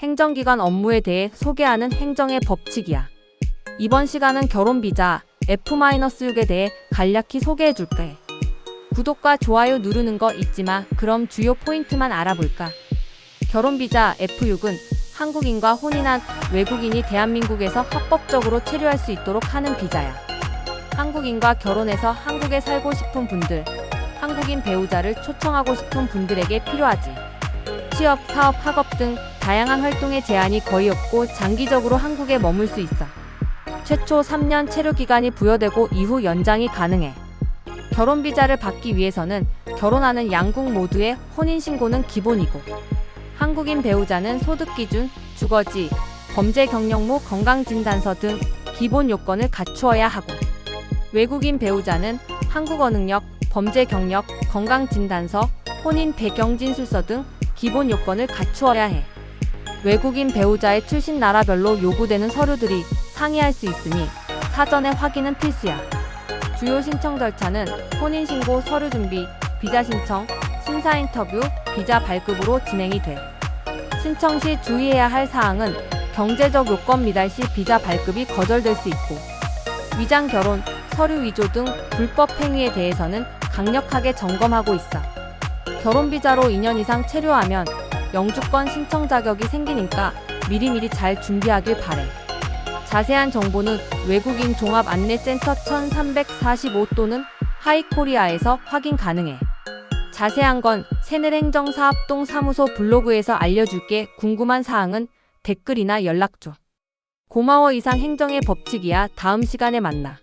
행정기관 업무에 대해 소개하는 행정의 법칙이야. 이번 시간은 결혼비자 F-6에 대해 간략히 소개해 줄게. 구독과 좋아요 누르는 거 잊지 마. 그럼 주요 포인트만 알아볼까? 결혼비자 F6은 한국인과 혼인한 외국인이 대한민국에서 합법적으로 체류할 수 있도록 하는 비자야. 한국인과 결혼해서 한국에 살고 싶은 분들, 한국인 배우자를 초청하고 싶은 분들에게 필요하지. 취업, 사업, 학업 등 다양한 활동에 제한이 거의 없고 장기적으로 한국에 머물 수 있어. 최초 3년 체류 기간이 부여되고 이후 연장이 가능해. 결혼 비자를 받기 위해서는 결혼하는 양국 모두의 혼인 신고는 기본이고 한국인 배우자는 소득 기준, 주거지, 범죄 경력무 건강진단서 등 기본 요건을 갖추어야 하고 외국인 배우자는 한국어 능력, 범죄 경력, 건강진단서, 혼인 배경 진술서 등 기본 요건을 갖추어야 해. 외국인 배우자의 출신 나라별로 요구되는 서류들이 상이할 수 있으니 사전에 확인은 필수야. 주요 신청 절차는 혼인신고 서류 준비, 비자 신청, 심사 인터뷰, 비자 발급으로 진행이 돼. 신청 시 주의해야 할 사항은 경제적 요건 미달 시 비자 발급이 거절될 수 있고 위장 결혼, 서류 위조 등 불법 행위에 대해서는 강력하게 점검하고 있어. 결혼 비자로 2년 이상 체류하면 영주권 신청 자격이 생기니까 미리미리 잘 준비하길 바래. 자세한 정보는 외국인 종합 안내센터 1345 또는 하이코리아에서 확인 가능해. 자세한 건 새늘행정사업동 사무소 블로그에서 알려줄게. 궁금한 사항은 댓글이나 연락 줘. 고마워 이상 행정의 법칙이야. 다음 시간에 만나.